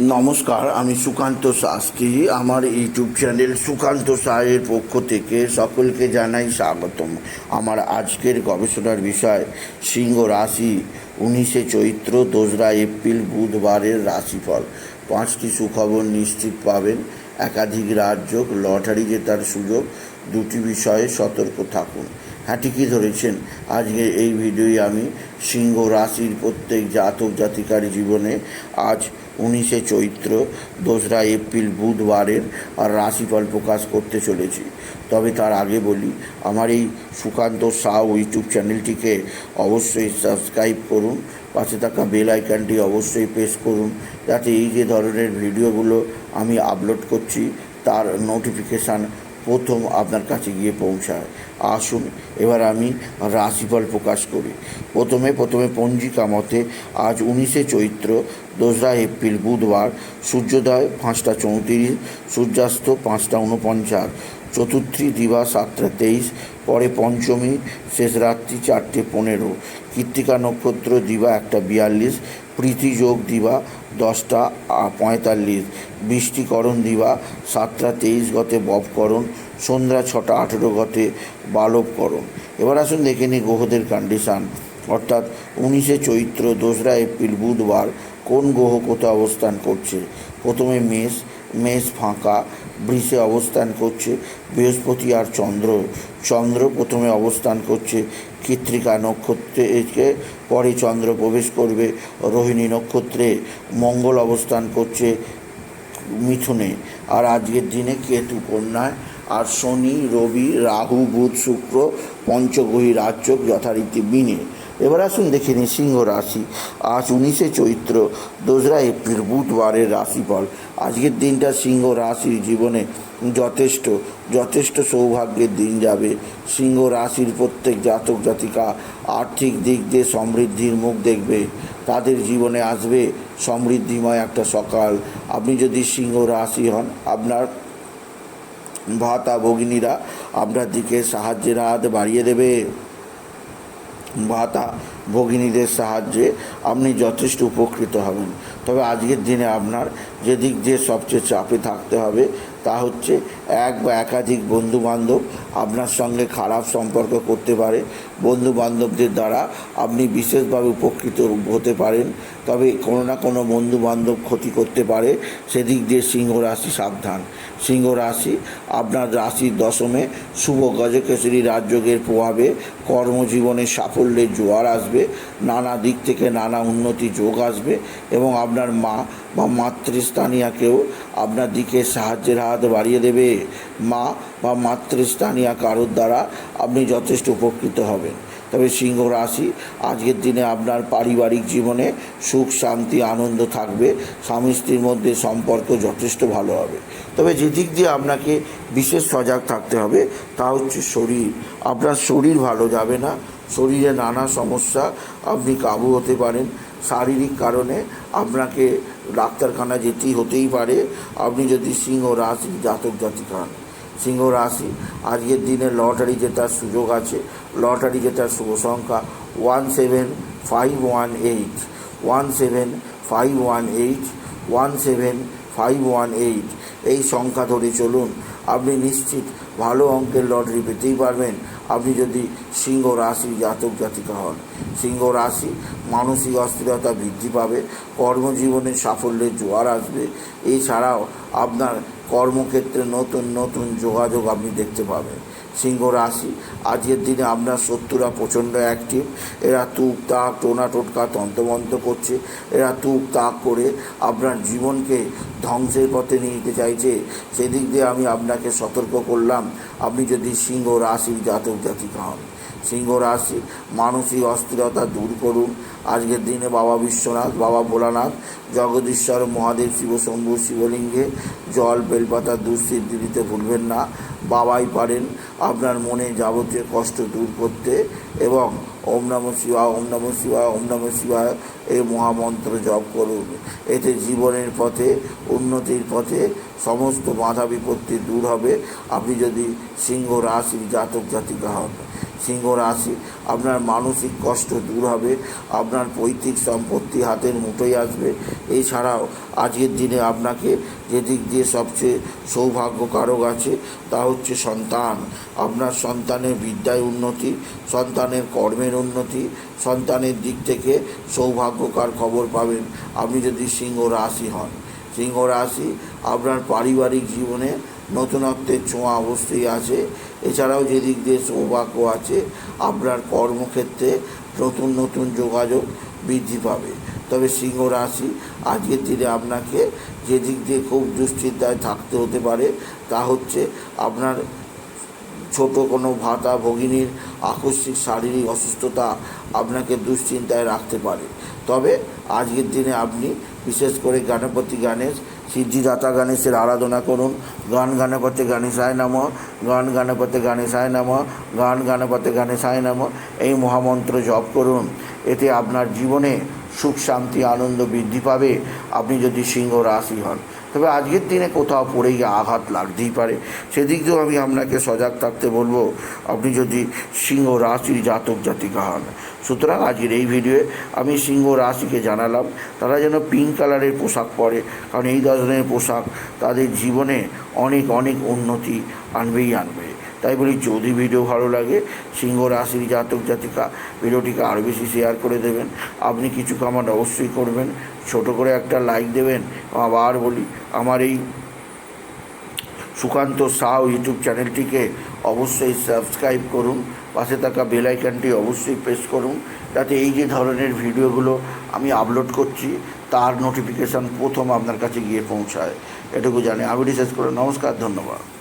নমস্কার, আমি সুকান্ত শাস্ত্রী। আমার ইউটিউব চ্যানেল সুকান্ত সাহের পক্ষ থেকে সকলকে জানাই স্বাগতম। আমার আজকের গবেষণার বিষয়, সিংহ রাশি, উনিশে চৈত্র, দোসরা এপ্রিল, বুধবারের রাশিফল। পাঁচটি সুখবর নিশ্চিত পাবেন। একাধিক রাজযোগ, লটারি জেতার সুযোগ, দুটি বিষয়ে সতর্ক থাকুন। ঠিকই ধরেছেন? আজকে এই ভিডিওই আমি সিংহ রাশির প্রত্যেক জাতক জাতিকার জীবনে আজ উনিশে চৈত্র, দোসরা এপ্রিল বুধবারের আর রাশিফল প্রকাশ করতে চলেছি। তবে তার আগে বলি, আমার এই সুকান্ত সাউ ইউটিউব চ্যানেলটিকে অবশ্যই সাবস্ক্রাইব করুন, পাশে থাকা বেল আইকনটি অবশ্যই প্রেস করুন, যাতে এই যে ধরনের ভিডিওগুলো আমি আপলোড করছি, তার নোটিফিকেশান প্রথম আপনার কাছে গিয়ে পৌঁছায়। আসুন, এবার আমি রাশিফল প্রকাশ করি। প্রথমে প্রথমে পঞ্জিকা মতে আজ উনিশে চৈত্র, দোসরা এপ্রিল, বুধবার, সূর্যোদয় পাঁচটা চৌত্রিশ, সূর্যাস্ত পাঁচটা উনপঞ্চাশ চতুর্থী দিবা সাতটা তেইশ, পরে পঞ্চমী, শেষ রাত্রি চারটে পনেরো, কৃত্তিকা নক্ষত্র দিবা একটা বিয়াল্লিশ প্রীতিযোগ দিবা দশটা পঁয়তাল্লিশ। বৃষ্টিকরণ দিবা, সাতটা তেইশ গতে ববকরণ সন্ধ্যা ছটা আঠেরো গতে বালবকরণ এবার আসুন দেখে নিই গ্রহদের কন্ডিশান অর্থাৎ উনিশে চৈত্র, দোসরা এপ্রিল, বুধবার কোন গ্রহ কোথায় অবস্থান করছে? প্রথমে মেষ মেষ ফাঁকা, বৃষে অবস্থান করছে বৃহস্পতি আর চন্দ্র। চন্দ্র প্রথমে অবস্থান করছে কৃত্রিকা নক্ষত্রে পরে চন্দ্র প্রবেশ করবে রোহিণী নক্ষত্রে। মঙ্গল অবস্থান করছে মিথুনে আর আজকের দিনে কেতু কন্যায় আর শনি, রবি, রাহু, বুধ, শুক্র, পঞ্চগ্রহী রাজ্যক যথারীতি মিনে। এবার আসুন দেখে নিই সিংহ রাশি। আজ উনিশে চৈত্র, দোসরা এপ্রিল, বুধবারের রাশিফল। আজকের দিনটা সিংহ রাশির জীবনে যথেষ্ট যথেষ্ট সৌভাগ্যের দিন যাবে। সিংহ রাশির প্রত্যেক জাতক, জাতিকা আর্থিক দিক দিয়ে সমৃদ্ধির মুখ দেখবে। তাদের জীবনে আসবে সমৃদ্ধিময় একটা সকাল। আপনি যদি সিংহ রাশি হন, আপনার ভাতা ভগিনীরা আপনার দিকে সাহায্যের হাত বাড়িয়ে দেবে। ভাতা ভগিনীদের সাহায্যে আপনি যথেষ্ট উপকৃত হবেন। তবে আজকের দিনে আপনার যে দিক দিয়ে সবচেয়ে চাপে থাকতে হবে, তা হচ্ছে এক বা একাধিক বন্ধু বান্ধব আপনার সঙ্গে খারাপ সম্পর্ক করতে পারে। বন্ধু বান্ধবদের দ্বারা আপনি বিশেষভাবে উপকৃত হতে পারেন। তবে কোনো না কোনো বন্ধু বান্ধব ক্ষতি করতে পারে। সেদিক দিয়ে সিংহ রাশি সাবধান। সিংহ রাশি আপনার রাশির দশমে শুভ গজকেশরী রাজযোগের প্রভাবে কর্মজীবনে সাফল্যের জোয়ার আসবে। নানা দিক থেকে নানা উন্নতি যোগ আসবে এবং আপনার মা বা মাতৃস্থানীয়াকেও আপনার দিকে সাহায্যের হাত বাড়িয়ে দেবে। মা বা মাতৃস্থানীয়া কারোর দ্বারা আপনি যথেষ্ট উপকৃত হবেন। তবে সিংহ রাশি, আজকের দিনে আপনার পারিবারিক জীবনে সুখ, শান্তি, আনন্দ থাকবে। স্বামী স্ত্রীর মধ্যে সম্পর্ক যথেষ্ট ভালো হবে। তবে যে দিক দিয়ে আপনাকে বিশেষ সজাগ থাকতে হবে তা হচ্ছে শরীর। আপনার শরীর ভালো যাবে না শরীরে নানা সমস্যা, আপনি কাবু হতে পারেন। শারীরিক কারণে আপনাকে ডাক্তারখানা যেতেই হতেই পারে। আপনি যদি সিংহ রাশি জাতক জাতিকা হন। সিংহ রাশি, আজকের দিনে লটারি জেতার সুযোগ আছে। লটারি জেতার শুভ সংখ্যা one seven five one eight. One seven five one eight, one seven five one eight. এই সংখ্যা ধরে চলুন। আপনি নিশ্চিত ভালো অঙ্কের লটারি পেতেই পারবেন। আপনি যদি সিংহ রাশি জাতক, জাতিকা হন, সিংহ রাশি মানসিক অস্থিরতা বৃদ্ধি পাবে, কর্মজীবনে সাফল্যের জোয়ার আসবে। এছাড়াও আপনার কর্মক্ষেত্রে নতুন নতুন যোগাযোগ আপনি দেখতে পাবেন। সিংহ রাশি, আজকের দিনে আপনার শত্রুরা প্রচণ্ড অ্যাক্টিভ এরা তুক তাক, টোনা টোটকা, তন্ত্রমন্ত্র করছে। এরা তুক তাক করে আপনার জীবনকে ধ্বংসের পথে নিয়ে যেতে চাইছে। সেদিক দিয়ে আমি আপনাকে সতর্ক করলাম, আপনি যদি সিংহ রাশির জাতক জাতিকা হন। সিংহ রাশি, মানসিক অস্থিরতা দূর করুন। আজকের দিনে বাবা বিশ্বনাথ, বাবা ভোলানাথ, জগদীশ্বর, মহাদেব শিবশম্ভু শিবলিঙ্গে জল, বেলপাতা দুঃসিদ্ধি দিতে ভুলবেন না। বাবাই পারেন আপনার মনে যাবতীয় কষ্ট দূর করতে এবং ওম নম শিবায়, ওম নম শিবায়, ওম নম শিবায় এই মহামন্ত্র জপ করুন। এতে জীবনের পথে, উন্নতির পথে সমস্ত বাধা বিপত্তি দূর হবে। আপনি যদি সিংহ রাশির জাতক জাতিকা হন সিংহ রাশি, আপনার মানসিক কষ্ট দূর হবে, আপনার পৈতৃক সম্পত্তি হাতের মুঠোয় আসবে। এছাড়াও আজকের দিনে আপনাকে যে দিক দিয়ে সবচেয়ে সৌভাগ্যকারক আছে, তা হচ্ছে সন্তান। আপনার সন্তানের বিদ্যায় উন্নতি, সন্তানের কর্মের উন্নতি, সন্তানের দিক থেকে সৌভাগ্যকার খবর পাবেন আপনি যদি সিংহ রাশি হন। সিংহ রাশি আপনার পারিবারিক জীবনে নতুনত্বের ছোঁয়া অবশ্যই আছে। এছাড়াও যেদিক দিয়ে সৌভাগ্য আছে, আপনার কর্মক্ষেত্রে নতুন নতুন যোগাযোগ বৃদ্ধি পাবে। তবে সিংহ রাশি আজকের দিনে আপনাকে যেদিক দিয়ে খুব দুশ্চিন্তায় থাকতে হতে পারে, তা হচ্ছে আপনার ছোট কোনো ভাতা ভগিনীর আকস্মিক শারীরিক অসুস্থতা আপনাকে দুশ্চিন্তায় রাখতে পারে। তবে আজকের দিনে আপনি বিশেষ করে গণপতি গণেশ সিদ্ধিদাতা গণেশের আরাধনা করুন। গান গণপতি গণেশায় নম, গান গণপতি গণেশায় নম, গান গণপতি গণেশায় নম, এই মহামন্ত্র জপ করুন। এতে আপনার জীবনে সুখ, শান্তি, আনন্দ বৃদ্ধি পাবে। আপনি যদি সিংহ রাশি হন তবে আজকের দিনে কোথাও পড়ে গিয়ে আঘাত লাগতেই পারে। সেদিক দিয়েও আমি আপনাকে সজাগ থাকতে বলব, আপনি যদি সিংহ রাশির জাতক জাতিকা হন। সুতরাং আজকের এই ভিডিওয়ে আমি সিংহ রাশিকে জানালাম, তারা যেন পিঙ্ক কালারের পোশাক পরে, কারণ এই ধরনের পোশাক তাদের জীবনে অনেক অনেক উন্নতি আনবেই আনবে। তাই বলি যদি ভিডিও ভালো লাগে, সিংহ রাশির জাতক জাতিকা ভিডিওটিকে আরও বেশি শেয়ার করে দেবেন। আপনি কিছু কামান্ড অবশ্যই করবেন। ছোট করে একটা লাইক দেবেন। আবার বলি, আমার এই সুকান্ত সাউ ইউটিউব চ্যানেলটিকে অবশ্যই সাবস্ক্রাইব করুন। পাশে থাকা বেল আইকনটি অবশ্যই প্রেস করুন। যাতে এই যে ধরনের ভিডিওগুলো আমি আপলোড করছি, তার নোটিফিকেশান প্রথম আপনার কাছে গিয়ে পৌঁছায়। এটুকু জানি। আমি শেষ করে নমস্কার, ধন্যবাদ।